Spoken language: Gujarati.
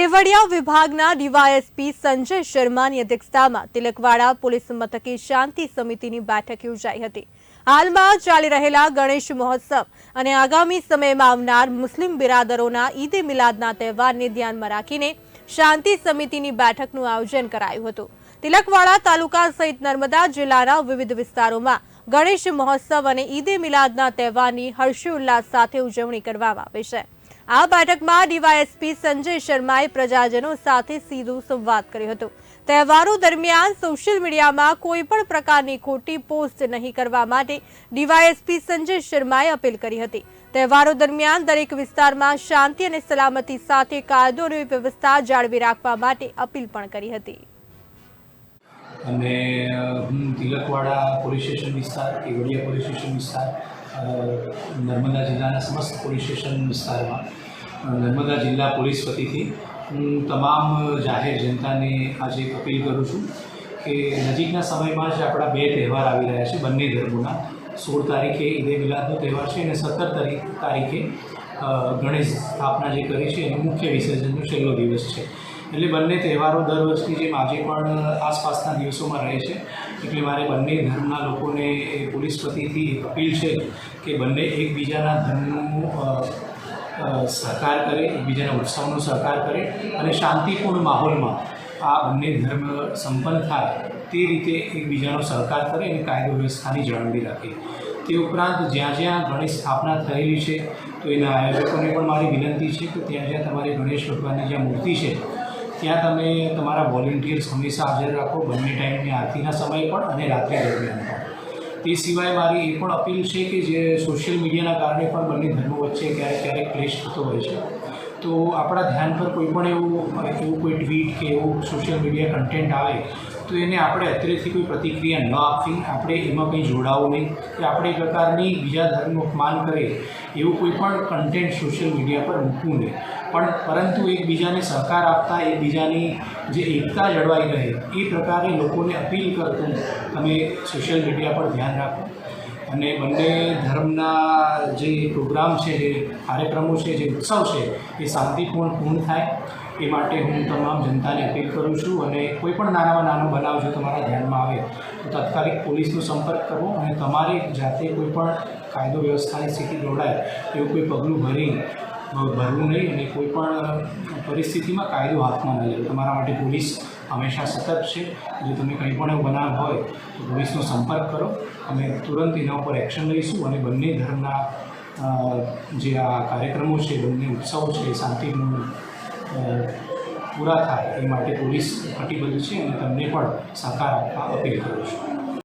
કેવડિયા વિભાગના ડીવાયએસપી સંજય શર્માની અધ્યક્ષતામાં તિલકવાડા પોલીસ મથકે શાંતિ સમિતિની બેઠક યોજાઈ હતી. હાલમાં ચાલી રહેલા ગણેશ મહોત્સવ અને આગામી સમયમાં આવનાર મુસ્લિમ બિરાદરોના ઈદે મિલાદના તહેવારને ધ્યાનમાં રાખીને શાંતિ સમિતિની બેઠકનું આયોજન કરાયું હતું. તિલકવાડા તાલુકા સહિત નર્મદા જિલ્લાના વિવિધ વિસ્તારોમાં ગણેશ મહોત્સવ અને ઈદે મિલાદના તહેવારની હર્ષોલ્લાસ સાથે ઉજવણી કરવામાં આવે છે. આ બેઠકમાં ડીવાયએસપી સંજય શર્માએ પ્રજાજનો સાથે સીધો સંવાદ કર્યો હતો. તહેવારો દરમિયાન સોશિયલ મીડિયામાં કોઈ પણ પ્રકારની ખોટી પોસ્ટ નહીં કરવા માટે ડીવાયએસપી સંજય શર્માએ અપીલ કરી હતી. તહેવારો દરમિયાન દરેક વિસ્તારમાં શાંતિ અને સલામતી સાથે કાયદો અને વ્યવસ્થા જાળવી રાખવા માટે અપીલ પણ કરી હતી. અને હું તિલકવાડા પોલીસ સ્ટેશન વિસ્તાર કેવડિયા પોલીસ સ્ટેશન વિસ્તાર નર્મદા જિલ્લાના સમસ્ત પોલીસ સ્ટેશન વિસ્તારમાં નર્મદા જિલ્લા પોલીસ વતીથી હું તમામ જાહેર જનતાને આજે અપીલ કરું છું કે નજીકના સમયમાં જ આપણા બે તહેવાર આવી રહ્યા છે, બંને ધર્મોના. સોળ તારીખે ઈદે મિલાદનો તહેવાર છે અને સત્તર તારીખ તારીખે ગણેશ સ્થાપના જે કરી છે, એનું મુખ્ય વિસર્જનનો છેલ્લો દિવસ છે. એટલે બંને તહેવારો દર વર્ષની જેમ આજે પણ આસપાસના દિવસોમાં રહે છે. એટલે મારે બંને ધર્મના લોકોને પોલીસ એક અપીલ છે કે બંને એકબીજાના ધર્મનું સહકાર કરે, એકબીજાના ઉત્સવનો સહકાર કરે અને શાંતિપૂર્ણ માહોલમાં આ બંને ધર્મ સંપન્ન થાય તે રીતે એકબીજાનો સહકાર કરે અને કાયદો વ્યવસ્થાની જાળવણી રાખે. તે ઉપરાંત જ્યાં જ્યાં ગણેશ સ્થાપના થયેલી છે, તો એના આયોજકોને પણ મારી વિનંતી છે કે ત્યાં જ્યાં તમારી ગણેશ ભગવાનની જ્યાં મૂર્તિ છે ત્યાં તમે તમારા વોલેન્ટિયર્સ હંમેશા હાજર રાખો, બંને ટાઈમની આરતીના સમય પણ અને રાત્રે દરમિયાન પણ. તે સિવાય મારી એ પણ અપીલ છે કે જે સોશિયલ મીડિયાના કારણે પણ બંને ધર્મો વચ્ચે ક્યારેક ક્યારેક ક્લેશ થતો હોય છે. તો આપણા ધ્યાન પર કોઈ પણ એવું એવું કોઈ ટ્વીટ કે એવું સોશિયલ મીડિયા કન્ટેન્ટ આવે, તો એને આપણે અત્યારેથી કોઈ પ્રતિક્રિયા ન આપવી. આપણે એમાં કંઈ જોડાવું નહીં. કે આપણે એ પ્રકારની બીજા ધર્મનું અપમાન કરે એવું કોઈ પણ કન્ટેન્ટ સોશિયલ મીડિયા પર મૂકવું નહીં. પણ પરંતુ એકબીજાને સહકાર આપતા, એકબીજાની જે એકતા જળવાઈ રહે, એ પ્રકારે લોકોને અપીલ કરતું તમે સોશિયલ મીડિયા પર ધ્યાન રાખો. અને બંને ધર્મના જે પ્રોગ્રામ છે, જે કાર્યક્રમો છે, જે ઉત્સવ છે, એ શાંતિપૂર્ણ પૂર્ણ થાય. એ માટે હું તમામ જનતાને અપીલ કરું છું અને કોઈ પણ નાનામાં નાનો બનાવ જો તમારા ધ્યાનમાં આવે, તો તાત્કાલિક પોલીસનો સંપર્ક કરવો અને તમારી જાતે કોઈ પણ કાયદો વ્યવસ્થાની સ્થિતિ જોડાય એવું કોઈ પગલું ભરી ભરવું નહીં અને કોઈ પણ પરિસ્થિતિમાં કાયદો હાથમાં ન લેવો તમારા માટે પોલીસ હંમેશા સતત છે. જો તમે કંઈ પણ એવું બનાવ હોય તો પોલીસનો સંપર્ક કરો. અમે તુરંત એના ઉપર એક્શન લઈશું અને બંને ધર્મના જે આ કાર્યક્રમો છે, બંને ઉત્સવો છે, એ શાંતિનું પૂરા થાય એ માટે પોલીસ કટિબદ્ધ છે અને તમને પણ સહકાર આપવા અપીલ કરું છું.